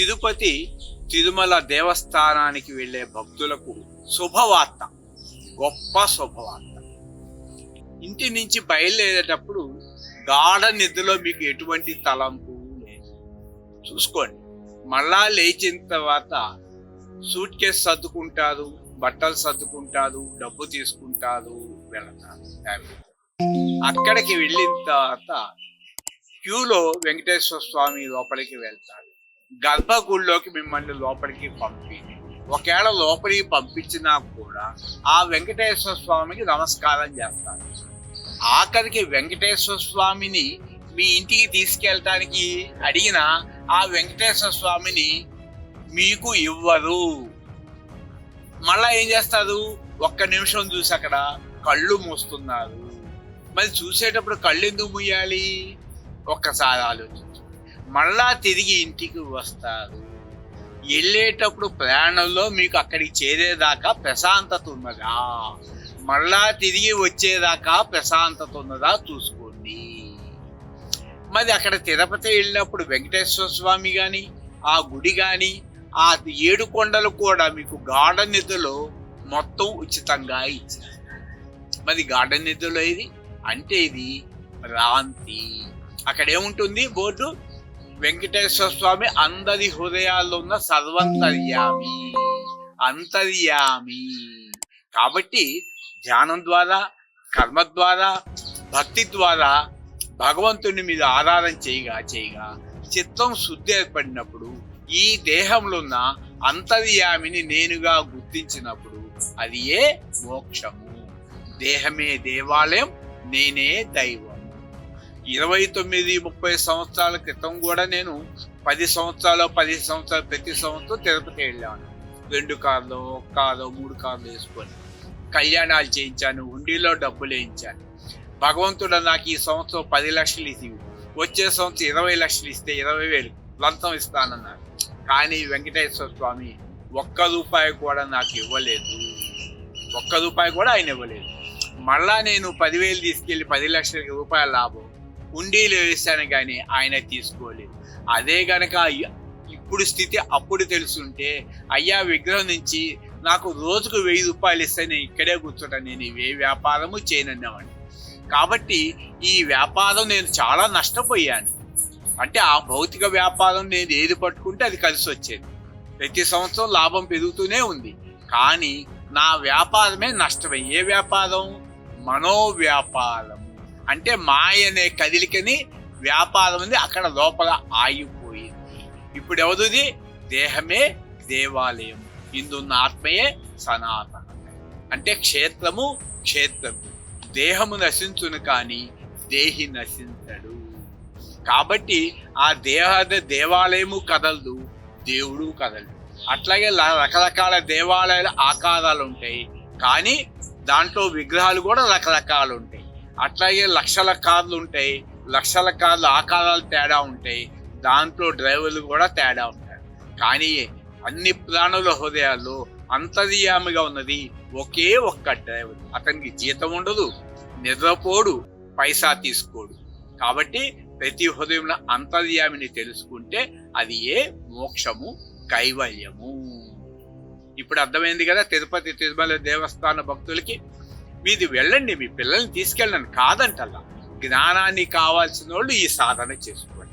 తిరుపతి తిరుమల దేవస్థానానికి వెళ్ళే భక్తులకు శుభవార్త గొప్ప శుభవార్త. ఇంటి నుంచి బయలుదేరేటప్పుడు గాఢ నిద్రలో మీకు ఎటువంటి తలంపు లేదు. చూసుకోండి మళ్ళా లేచిన తర్వాత సూట్ కేస్ సర్దుకుంటారు బట్టలు సర్దుకుంటారు డబ్బు తీసుకుంటారు వెళతారు. అక్కడికి వెళ్ళిన తర్వాత క్యూలో వెంకటేశ్వర స్వామి లోపలికి వెళ్తారు. గర్భగుడిలోకి మిమ్మల్ని లోపలికి పంపి ఒకవేళ లోపలికి పంపించినా కూడా ఆ వెంకటేశ్వర స్వామికి నమస్కారం చేస్తారు. ఆఖరికి వెంకటేశ్వర స్వామిని మీ ఇంటికి తీసుకెళ్ళటానికి అడిగిన ఆ వెంకటేశ్వర స్వామిని మీకు ఇవ్వరు. మళ్ళా ఏం చేస్తారు? ఒక్క నిమిషం చూసి అక్కడ కళ్ళు మూస్తున్నారు. మరి చూసేటప్పుడు కళ్ళు ఎందుకు మూయాలి? ఒక్కసారి ఆలోచించు. మళ్ళా తిరిగి ఇంటికి వస్తారు. వెళ్ళేటప్పుడు ప్రయాణంలో మీకు అక్కడికి చేరేదాకా ప్రశాంతత ఉన్నదా? మళ్ళా తిరిగి వచ్చేదాకా ప్రశాంతత ఉన్నదా చూసుకోండి. మరి అక్కడ తిరుపతి వెళ్ళినప్పుడు వెంకటేశ్వర స్వామి కానీ ఆ గుడి కానీ ఆ ఏడు కొండలు కూడా మీకు గాఢ నిధులు మొత్తం ఉచితంగా ఇచ్చారు. మరి గాఢ నిధులు ఇది అంటే ఇది భ్రాంతి అక్కడ ఏముంటుంది బోర్డు? వెంకటేశ్వర స్వామి అందరి హృదయాల్లో ఉన్న సర్వంతర్యామి అంతర్యామి. కాబట్టి ధ్యానం ద్వారా కర్మ ద్వారా భక్తి ద్వారా భగవంతుని మీద ఆధారం చేయగా చేయగా చిత్తం శుద్ధి ఏర్పడినప్పుడు ఈ దేహంలో ఉన్న అంతర్యామిని నేనుగా గుర్తించినప్పుడు అది ఏ మోక్షము. దేహమే దేవాలయం నేనే దైవం. ఇరవై తొమ్మిది ముప్పై సంవత్సరాల క్రితం కూడా నేను పది సంవత్సరాలు పది సంవత్సరాలు ప్రతి సంవత్సరం తిరుపతి వెళ్ళాను రెండు కార్లు ఒక కారు మూడు కార్లు వేసుకొని కళ్యాణాలు చేయించాను హుండీలో డబ్బులు వేయించాను. భగవంతుడు నాకు ఈ సంవత్సరం పది లక్షలు ఇసి వచ్చే సంవత్సరం ఇరవై లక్షలు ఇస్తే ఇరవై వేలు లంతం ఇస్తానన్నారు కానీ వెంకటేశ్వర స్వామి ఒక్క రూపాయి కూడా నాకు ఇవ్వలేదు. ఒక్క రూపాయి కూడా ఆయన ఇవ్వలేదు. మళ్ళా నేను పదివేలు తీసుకెళ్ళి పది లక్షల రూపాయల లాభం ఉండీలు వేశాను కానీ ఆయన తీసుకోలేదు. అదే గనక ఇప్పుడు స్థితి అప్పుడు తెలుసుంటే అయ్యా విగ్రహం నుంచి నాకు రోజుకు వెయ్యి రూపాయలు ఇస్తే నేను ఇక్కడే కూర్చుంటాను. నేను ఏ వ్యాపారము చేయనన్నామని కాబట్టి ఈ వ్యాపారం నేను చాలా నష్టపోయాను. అంటే ఆ భౌతిక వ్యాపారం నేను ఏది పట్టుకుంటే అది కలిసి వచ్చేది. ప్రతి సంవత్సరం లాభం పెరుగుతూనే ఉంది. కానీ నా వ్యాపారమే నష్టమే. ఏ వ్యాపారం? మనో వ్యాపారం. అంటే మాయ అనే కదిలికని వ్యాపారం ఉంది అక్కడ లోపల ఆగిపోయింది. ఇప్పుడు ఎవరిది? దేహమే దేవాలయం. ఇందున్న ఆత్మయే సనాతన. అంటే క్షేత్రము క్షేత్రము. దేహము నశించును కానీ దేహి నశించడు. కాబట్టి ఆ దేహ దేవాలయము కదలదు దేవుడు కదలడు. అట్లాగే రకరకాల దేవాలయాల ఆకారాలు ఉంటాయి. కానీ దాంట్లో విగ్రహాలు కూడా రకరకాలు ఉంటాయి. అట్లాగే లక్షల కార్లు ఉంటాయి లక్షల కార్లు ఆకారాలు తేడా ఉంటాయి దాంట్లో డ్రైవర్లు కూడా తేడా ఉంటాయి కానీ అన్ని ప్రాణుల హృదయాల్లో అంతర్యామిగా ఉన్నది ఒకే ఒక్క డ్రైవర్. అతనికి జీతం ఉండదు నిద్రపోడు పైసా తీసుకోడు. కాబట్టి ప్రతి హృదయంలో అంతర్యామిని తెలుసుకుంటే అది ఏ మోక్షము కైవల్యము. ఇప్పుడు అర్థమైంది కదా తిరుపతి తిరుమల దేవస్థాన భక్తులకి మీది వెళ్ళండి మీ పిల్లల్ని తీసుకెళ్ళండి. కాదంటల్లా. జ్ఞానాన్ని కావాల్సిన వాళ్ళు ఈ సాధన చేసుకోండి.